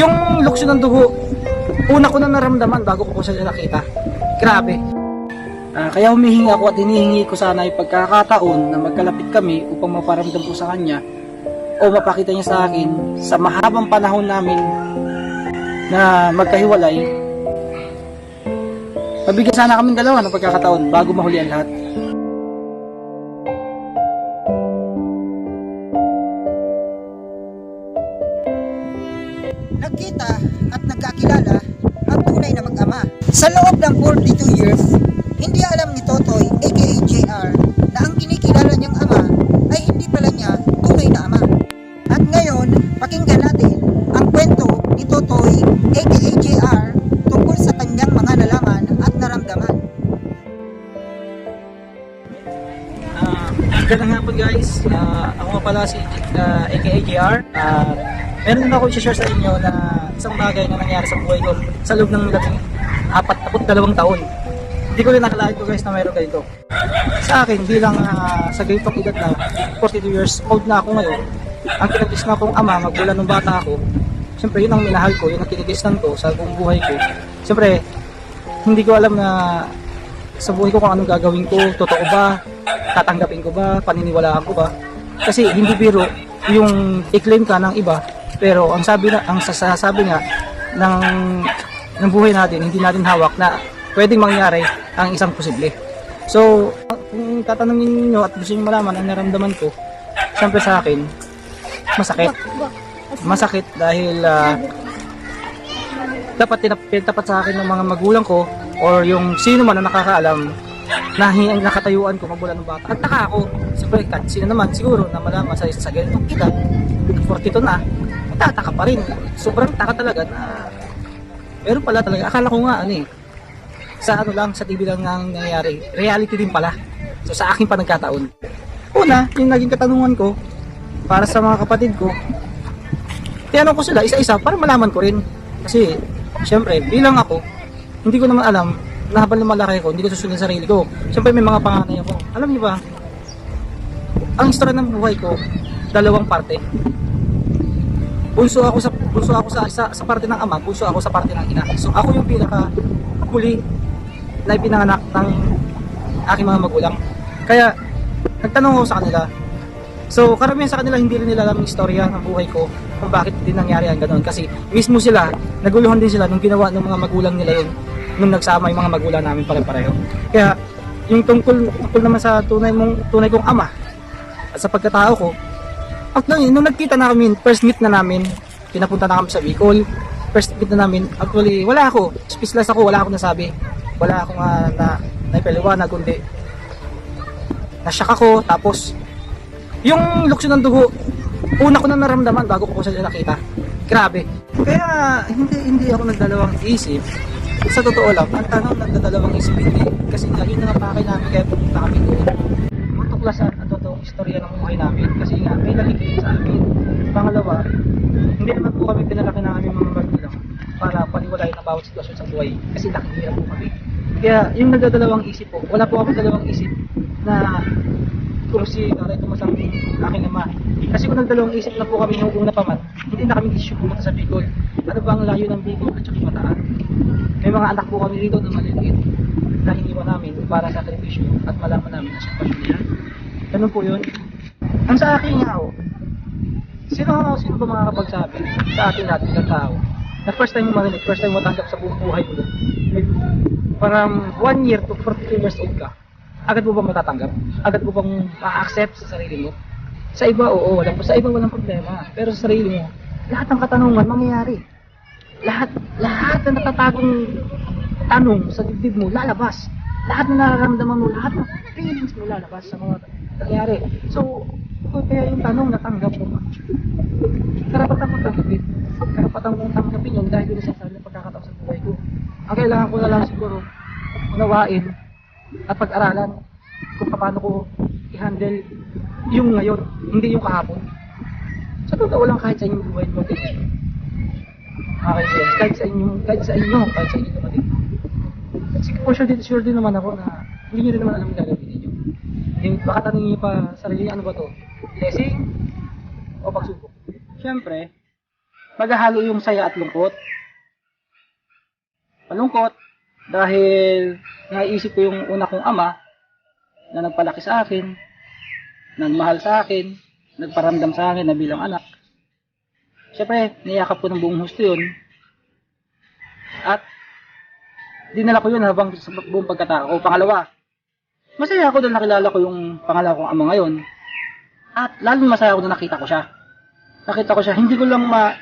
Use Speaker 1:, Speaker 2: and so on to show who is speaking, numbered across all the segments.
Speaker 1: Yung lukso ng dugo, una ko na naramdaman bago ko po siya nakita. Grabe. Ah, kaya humihingi ako at hinihingi ko sana yung pagkakataon na magkalapit kami upang maparamdam ko sa kanya o mapakita niya sa akin sa mahabang panahon namin na magkahiwalay. Mabigyan sana kami dalawa ng pagkakataon bago mahuli ang lahat.
Speaker 2: Nagkita at nagkakilala ang tunay na mag-ama. Sa loob ng 42 years, hindi alam ni Totoy aka JR na ang kinikilala niyang ama ay hindi pala niya tunay na ama. At ngayon, pakinggan natin ang kwento ni Totoy aka JR tungkol sa kanyang mga nalaman at naramdaman.
Speaker 1: Ah, Magandang hapon guys. Ah, ako pala si uh, aka JR. Ah, meron ako i-share sa inyo na isang bagay na nangyari sa buhay ko sa loob ng labing apat tapos dalawang taon. Hindi ko rin nakalain ko guys na mayroon ganito. Sa akin, bilang ah, sa ganitong edad na 42 years old na ako ngayon, ang kinagis na akong ama, magmula nung bata ako, siyempre yun ang minahal ko, yun ang kinigisnan ko sa buong buhay ko. Siyempre, hindi ko alam na sa buhay ko kung anong gagawin ko, totoo ba, tatanggapin ko ba, paniniwalaan ko ba. Kasi hindi biro yung i-claim ka ng iba, pero ang sabi na, ang sasabi nga ng ng buhay natin, hindi natin hawak na pwedeng mangyari ang isang posible. So, kung tatanungin niyo at gusto niyo malaman ang naramdaman ko, siyempre sa akin, masakit. Masakit dahil ah, dapat tinap- tapat sa akin ng mga magulang ko or yung sino man na nakakaalam na hi- nakatayuan ko magmula ng bata. Nagtaka ako, siyempre sino naman siguro na malaman sa, sa ganitong edad, 42 na, tataka pa rin. Sobrang taka talaga na meron pala talaga. Akala ko nga ano eh, sa ano lang, sa TV lang nang nangyayari. Reality din pala. So sa akin pa nagkataon. Una, yung naging katanungan ko para sa mga kapatid ko, tinanong ko sila isa-isa para malaman ko rin. Kasi, syempre, bilang ako, hindi ko naman alam na habang lumalaki ko, hindi ko susunod sa sarili ko. Syempre, may mga panganay ako. Alam niyo ba, ang istorya ng buhay ko, dalawang parte. Bunso ako sa bunso ako sa, sa sa parte ng ama, bunso ako sa parte ng ina. So ako yung pinaka huli na ipinanganak ng aking mga magulang. Kaya nagtanong ako sa kanila. So karamihan sa kanila hindi rin nila alam yung istorya ng buhay ko kung bakit din nangyari ang ganoon. Kasi mismo sila, naguluhan din sila nung ginawa ng mga magulang nila yun nung nagsama yung mga magulang namin pare-pareho. Kaya yung tungkol, tungkol naman sa tunay mong tunay kong ama at sa pagkatao ko, at nung, nung nagkita na kami, first meet na namin, pinapunta na kami sa Bicol. First meet na namin, actually, wala ako. Speechless ako, wala akong nasabi. Wala akong uh, na, naipaliwanag, kundi nasyak ako, tapos yung lukso ng dugo, una ko na naramdaman bago ko siya nakita. Grabe. Kaya hindi hindi ako nagdalawang isip. Sa totoo lang, ang tanong nagdadalawang isip hindi. Kasi yun ang napakay namin kaya pumunta kami doon. Matuklasan ang totoong istorya ng buhay namin. Kasi nga, may nakikinig sa amin. Pangalawa, hindi naman po kami pinalaki ng aming mga magulang para paniwalayin ang bawat sitwasyon sa buhay. Kasi nakikira po kami. Kaya yung nagdadalawang isip po, wala po akong dalawang isip na kung si Taray tumasang aking ama. Kasi kung nagdalawang isip na po kami nung una pa man, hindi na kami issue pumunta sa Bicol. Ano ba ang layo ng Bicol at saka Bataan? May mga anak po kami dito na maliliit na iniwan namin para sa television at malaman namin ang sitwasyon niya. Ganun po yun. Ang sa akin nga ho, sino, sino ba makakapagsabi sa atin natin ng tao na first time mo marinig, first time mo tanggap sa buong buhay mo parang 1 year to 42 years old ka, agad mo bang matatanggap? Agad mo bang ma-accept sa sarili mo? Sa iba, oo, wala Sa iba, walang problema. Pero sa sarili mo, lahat ng katanungan mangyayari. Lahat, lahat na natatagong tanong sa dibdib mo, lalabas. Lahat na nararamdaman mo, lahat ng feelings mo lalabas sa mga nangyayari. So, kaya yung tanong natanggap mo, karapatan mo tanggapin. Karapatan mo tanggapin yun dahil yun sa sarili pagkakataon sa buhay ko. Ang kailangan ko na lang siguro, unawain at pag-aralan kung paano ko i-handle yung ngayon, hindi yung kahapon. Sa totoo lang kahit sa inyong buhay mo, Okay, yes. Kahit sa inyo, kahit sa inyo, kahit sa inyo kapatid. Sige po, sure din, sure din naman ako na hindi nyo rin naman alam yung gagawin Yung baka tanongin nyo pa sa sarili, ano ba to? Blessing? O pagsubok? Siyempre, maghahalo yung saya at lungkot. Malungkot dahil naisip ko yung una kong ama na nagpalaki sa akin, nagmahal sa akin, nagparamdam sa akin na bilang anak. Siyempre, niyakap ko ng buong husto yun. At dinala ko yun habang buong pagkatao ko. Pangalawa, masaya ako dahil nakilala ko yung pangalawa kong ama ngayon. At lalo masaya ako na nakita ko siya. Nakita ko siya, hindi ko lang ma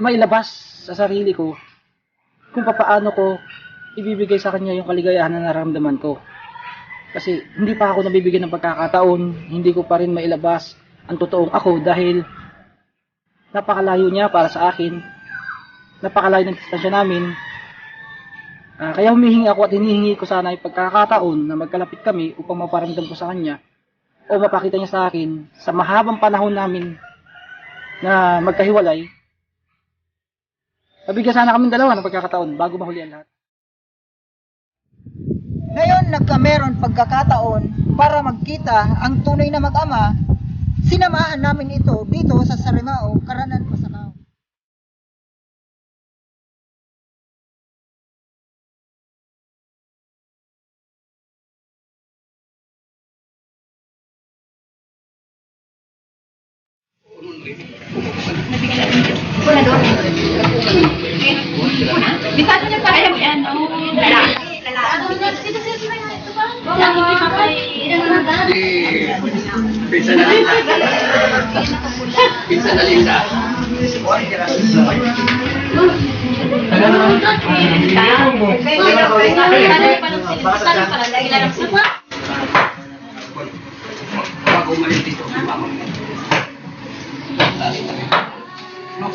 Speaker 1: mailabas sa sarili ko kung papaano ko ibibigay sa kanya yung kaligayahan na nararamdaman ko. Kasi hindi pa ako nabibigyan ng pagkakataon, hindi ko pa rin mailabas ang totoong ako dahil napakalayo niya para sa akin. Napakalayo ng distansya namin. Ah, kaya humihingi ako at hinihingi ko sana yung pagkakataon na magkalapit kami upang maparamdam ko sa kanya o mapakita niya sa akin sa mahabang panahon namin na magkahiwalay. Mabigyan sana kami dalawa ng pagkakataon bago mahuli ang lahat.
Speaker 2: Ngayon nagkameron pagkakataon para magkita ang tunay na mag-ama, sinamaan namin ito dito sa Sarimao, Karanan,
Speaker 3: sila sila nga ito ba? Lalaki pa kay...
Speaker 4: Pinsan na Lisa. Pinsan na Lisa. Bago umalis dito, mama mo.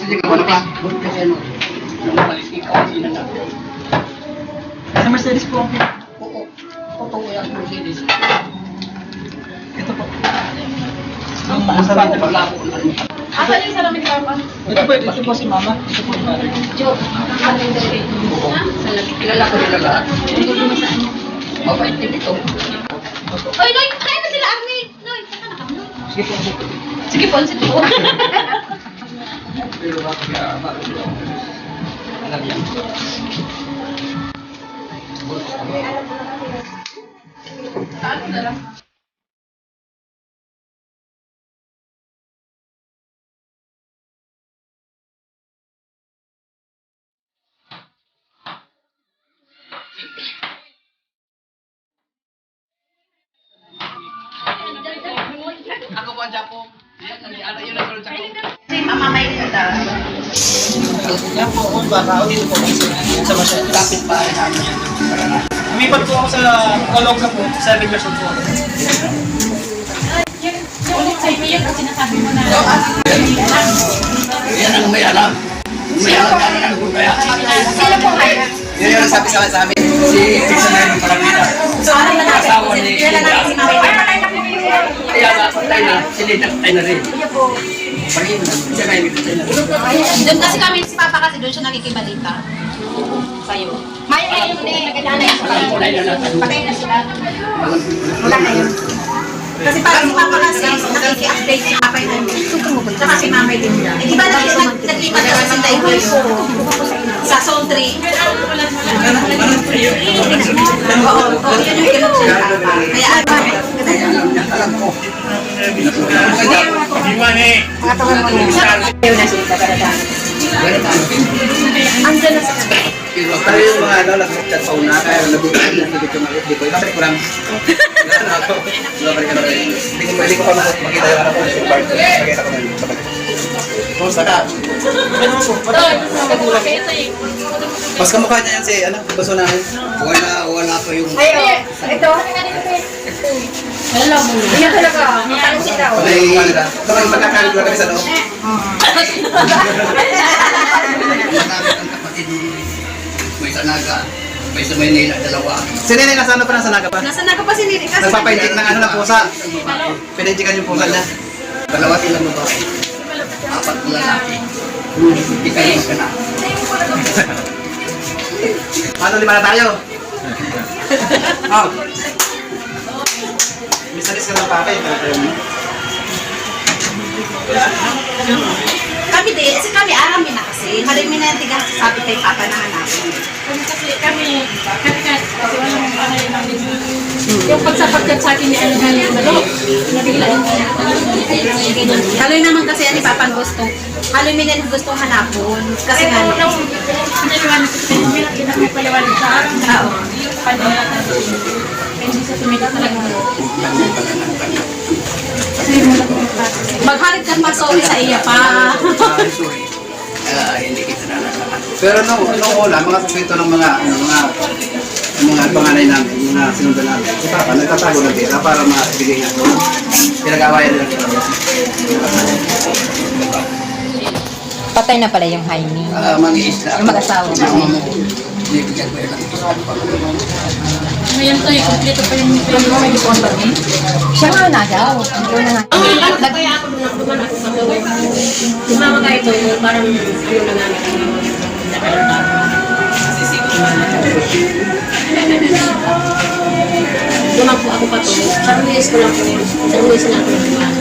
Speaker 4: Sige ka, wala ka. Kasi ano, umalis ikaw, sino na?
Speaker 1: Sa Mercedes po ako.
Speaker 4: Oo, totoo yan, Mercedes.
Speaker 1: Ito po.
Speaker 4: Ang masarap na paglabo ko rin.
Speaker 3: Asan yung ka
Speaker 1: Ito po, ito po si mama. Ito po si mama.
Speaker 3: Joke. Ano yung. Ha? Salamin.
Speaker 4: Kilala ko nila lahat.
Speaker 3: Hindi ko masaan.
Speaker 4: Mabait din ito.
Speaker 3: Oy, Noy! Kaya na sila, Armin! Noy, saan ka na kami?
Speaker 1: Sige po. sige po.
Speaker 3: Sige po, sige po.
Speaker 4: Alam Yan po
Speaker 1: ako, baka ako dito po sa Mercedes.
Speaker 4: Kapit pa rin namin yan.
Speaker 1: Lumipat po ako sa Olog na po, 7 years old po. ako.
Speaker 3: Ulit sa iyo yung sinasabi mo na.
Speaker 4: Yan ang may alam. May alam yan ang kaya.
Speaker 3: Sino po kayo?
Speaker 4: Yan yung sabi sa amin. Si Pinsan na yung Paramida.
Speaker 3: Sorry na natin.
Speaker 4: Asawa ni
Speaker 3: Kailan natin si May.
Speaker 4: Kaya nga, patay na. Sila patay na rin. Parin na. Na na.
Speaker 3: Doon kasi kami si Papa kasi doon siya nakikibalita. Sa'yo. May ngayon ni nagkilala yung
Speaker 4: Patay na natin.
Speaker 3: Patay na sila. Wala kayo. Kasi parang si Papa kasi nakiki-update si Papa yung Tsaka si Mama niya. Eh, di ba nag- nag- naglipat ka sa Taiwan sa Zone 3? Oo, oo, yun yung kinag siya. Kaya ano, andyan na sa
Speaker 5: Tayo yung mga ano, nag-chat sa una, kaya nabubuhay na hindi ko makita. Hindi ko, ibabalik ko lang. Na. Ibabalik ko lang. Hindi ko pwede ko pa makita yung ano ko. Pakita ko na yun. Kumusta ka? Mas kamukha niya yan si, ano, gusto namin.
Speaker 4: Wala, wala pa yung...
Speaker 3: Ito. Wala mo. Iyan talaga. Matalo sila.
Speaker 5: May, ito may pagkakalit lang kami sa loob.
Speaker 4: Ang kapatid mo. May sa Naga, may sa Maynila, dalawa.
Speaker 5: Si Nene, nasa ano pa, nasa naga pa?
Speaker 3: Nasa naga pa si Nini kasi.
Speaker 5: Nagpapainjik ng ano ng pusa. Pininjikan yung pusa niya.
Speaker 4: Dalawa silang babae. Apat na lalaki. Hindi kayo magkana.
Speaker 5: Ano, lima na tayo? Oh. Misalis ka ng papa, yung tayo mo.
Speaker 3: Kami hindi. Kasi kami aram na kasi. Halim na yung tigas sabi kay Papa na hanapin.
Speaker 6: Kasi kami, kami kasi kasi walang ano yun namin. Yung pagsapagkat sa akin ni ano na yung malo, nabigla yung.
Speaker 3: Haloy naman kasi yan ni Papa ang gusto. Haloy mo na gusto hanapon. Kasi nga,
Speaker 6: Kaya nung pinaliwanag ko sa'yo, may pinapaliwanag sa akin.
Speaker 3: Oo.
Speaker 6: Panalatan ko. Hindi sa tumigas talaga.
Speaker 3: Maghalit ka mag-sorry sa iya pa.
Speaker 4: Ah, hindi kita na Pero nung, nung una, mga suswento ng mga, ano, mga, mga panganay namin, mga sinundan namin, si Papa, nagtatago ng pera para maibigay niya doon. Pinag-awayan nila sila.
Speaker 7: Patay na pala yung Jaime.
Speaker 4: Ah, mag-iisla.
Speaker 7: Yung mag-asawa.
Speaker 4: Yung mga mo. Binibigyan ko yun isa.
Speaker 6: Ngayon to, kompleto pa yung may diskonto ni.
Speaker 7: Siya nga na daw. Ikaw na nga.
Speaker 6: Nag- Kaya ako doon, duman ako sa gawin. Sumama ka ito, yung parang ano na namin. Duman po ako pa to. Luis ko lang po yun. Sa Luis na ako lang.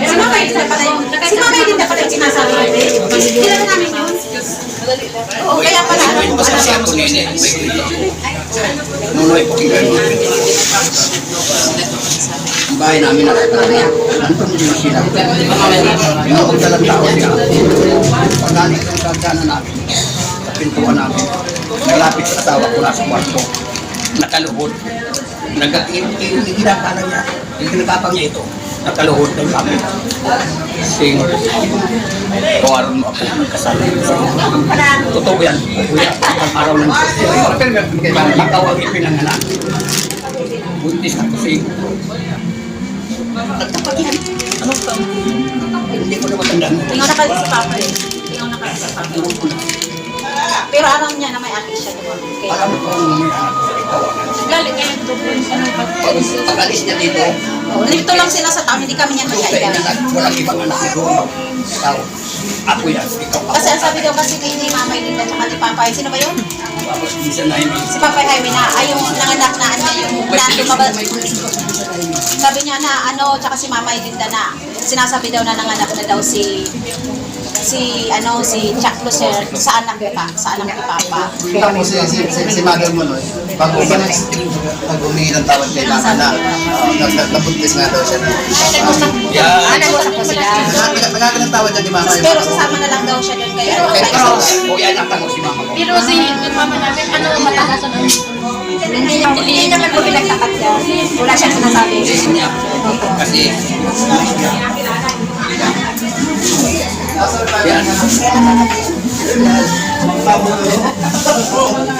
Speaker 3: Si Mama din na pala yung, si Mama din na pala yung sinasabi natin. Kilala namin yun. Oo, kaya pala. ano,
Speaker 4: Pasensya ko nene. Nunoy kaya. Bahay namin na nandun din sila. Noong dalang tao niya. Pagdating ng gagana namin, sa pintuan namin, nalapit sa asawa ko nasa kwarto. Nakaluhod. Nagkakilala niya. Yung kinagapang niya ito. Nakaluhod ng kami. Sing, kawaran mo ako nagkasala. Totoo yan. Kuya, ang araw ng kailangan makaw ang ipinanganak. Buntis ako si Nagtapat yan. Ano ka? Hindi ko na matandaan.
Speaker 3: Tingnan na pala si Papa eh. Tingnan na pala si Papa. Pero alam niya na may akin siya doon.
Speaker 4: Alam ko may anak ikaw.
Speaker 6: Galing ano pa.
Speaker 4: Pag- Pag-alis niya dito,
Speaker 3: dito lang sila sa town, hindi kami niya
Speaker 4: na walang ibang anak nito. Ikaw. Ako yan. Ikaw ako.
Speaker 3: Kasi ang sabi daw kasi ni Mama Linda at ni Papa, sino ba yun?
Speaker 4: Tapos minsan na hindi.
Speaker 3: Si Papa Jaime na, ay yung nanganak na ano, yung na lumabas. Sabi niya na ano, tsaka si Mama Linda na, sinasabi daw na nanganak na daw si si ano si Chuck Lucer sa anak ni pa sa anak ni Papa.
Speaker 4: Tapos si, si, si, si mother mo nun, pag umalis, pag humingi ng tawad kay mama na, uh, nabuntis nga daw siya na.
Speaker 7: Ah, nag-usap po sila.
Speaker 4: Nagkakaroon ng tawad niya ni mama.
Speaker 3: Pero
Speaker 4: ko.
Speaker 3: sasama na lang daw siya doon kay ano
Speaker 4: Eh,
Speaker 3: kay
Speaker 4: pero, kuya, anak mo si mama ko.
Speaker 6: Pero si yung mama namin, ano matakasan ang
Speaker 3: hindi, hindi naman po pinagtakat niya. Wala siyang sinasabi.
Speaker 4: Kasi, yan.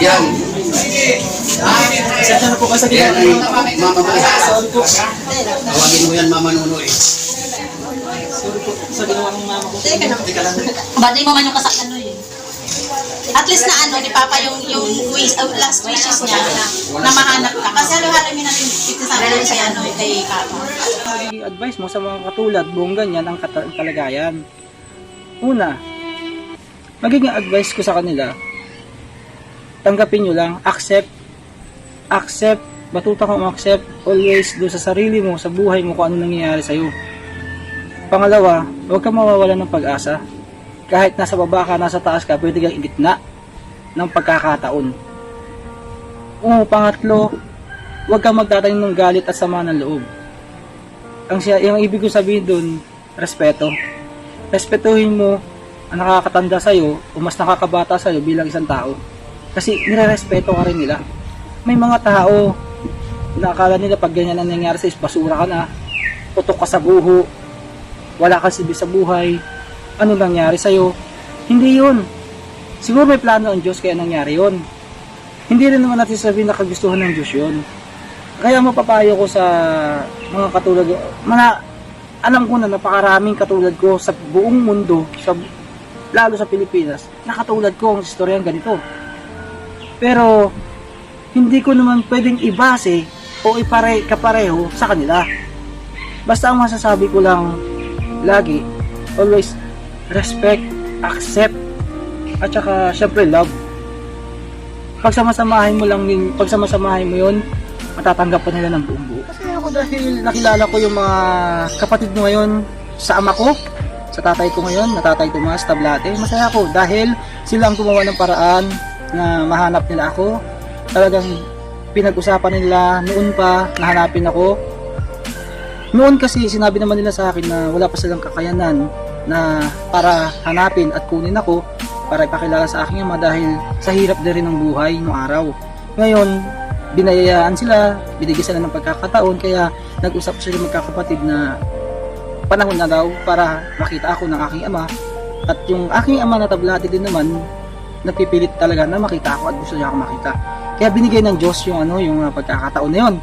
Speaker 4: Yan.
Speaker 1: Sensya na po kasi
Speaker 4: Yan ay mama mo. Tawagin mo yan mama Nunoy.
Speaker 1: sa ginawa ng mama ko.
Speaker 3: Ba't di mo man yung eh? At least na ano, ni Papa yung yung wish, uh, last wishes niya na, na mahanap ka. Kasi halo-halo natin pitisabi natin kay ano, kay Papa.
Speaker 1: I-advise mo sa mga katulad, buong ganyan ang kalagayan. Una, magiging advice ko sa kanila, tanggapin nyo lang, accept, accept, batuta kang accept, always do sa sarili mo, sa buhay mo kung ano nangyayari sa'yo. Pangalawa, huwag kang mawawala ng pag-asa. Kahit nasa baba ka, nasa taas ka, pwede kang igitna ng pagkakataon. O, pangatlo, huwag kang magtatanim ng galit at sama ng loob ang siya yung ibig ko sabihin doon, respeto. Respetuhin mo ang nakakatanda sa iyo o mas nakakabata sa iyo bilang isang tao. Kasi nire-respeto ka rin nila. May mga tao na akala nila pag ganyan ang nangyari sa iyo, basura ka na, putok ka sa buho, wala ka silbi sa buhay, ano nangyari sa iyo? Hindi yun. Siguro may plano ang Diyos kaya nangyari yun. Hindi rin naman natin sabihin na kagustuhan ng Diyos yun. Kaya mapapayo ko sa mga katulad, mga alam ko na napakaraming katulad ko sa buong mundo, sa lalo sa Pilipinas, na katulad ko ang istorya ganito. Pero hindi ko naman pwedeng ibase o ipare kapareho sa kanila. Basta ang masasabi ko lang lagi, always respect, accept, at saka syempre love. Pagsamasamahin mo lang yun, pagsamasamahin mo yun, matatanggap pa nila ng buong buo. Kasi ako dahil nakilala ko yung mga kapatid mo ngayon sa ama ko, sa tatay ko ngayon, na tatay Tomas Tablate. Masaya ako dahil sila ang gumawa ng paraan na mahanap nila ako. Talagang pinag-usapan nila noon pa na hanapin ako. Noon kasi sinabi naman nila sa akin na wala pa silang kakayanan na para hanapin at kunin ako para ipakilala sa aking ama dahil sa hirap na rin ng buhay noong araw. Ngayon, binayayaan sila, binigyan sila ng pagkakataon kaya nag-usap sila magkakapatid na panahon na daw para makita ako ng aking ama at yung aking ama na tablate din naman napipilit talaga na makita ako at gusto niya ako makita. Kaya binigay ng Diyos yung ano, yung uh, pagkakataon na yun.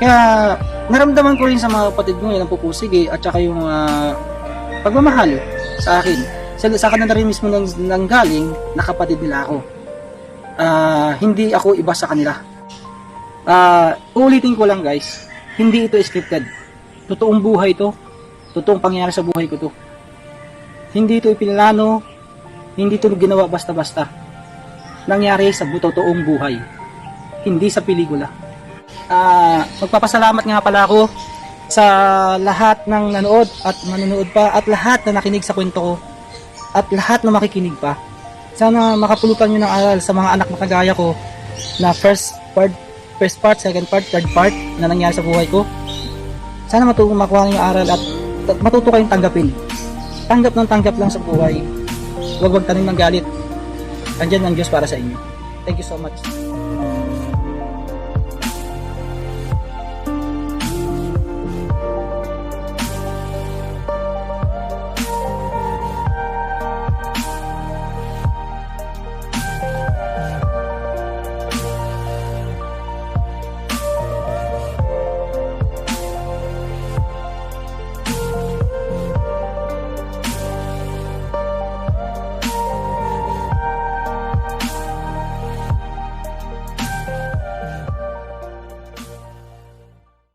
Speaker 1: Kaya naramdaman ko rin sa mga kapatid ko ngayon ang pupusigi at saka yung ah, pagmamahal sa akin. Sa, sa kanila rin mismo nang, nang galing na kapatid nila ako. Ah, hindi ako iba sa kanila. Ah, ulitin ko lang guys, hindi ito scripted. Totoong buhay to. Totoong pangyayari sa buhay ko to. Hindi ito ipinlano, hindi ito ginawa basta-basta. Nangyari sa totoong buhay. Hindi sa pelikula. Ah, magpapasalamat nga pala ako sa lahat ng nanood at manonood pa at lahat na nakinig sa kwento ko at lahat na makikinig pa. Sana makapulutan nyo ng aral sa mga anak na kagaya ko na first part, first part, second part, third part na nangyari sa buhay ko. Sana matuto makuha nyo aral at matuto kayong tanggapin. Tanggap ng tanggap lang sa buhay. Huwag wag tanim ng galit. Andyan ang Diyos para sa inyo. Thank you so much.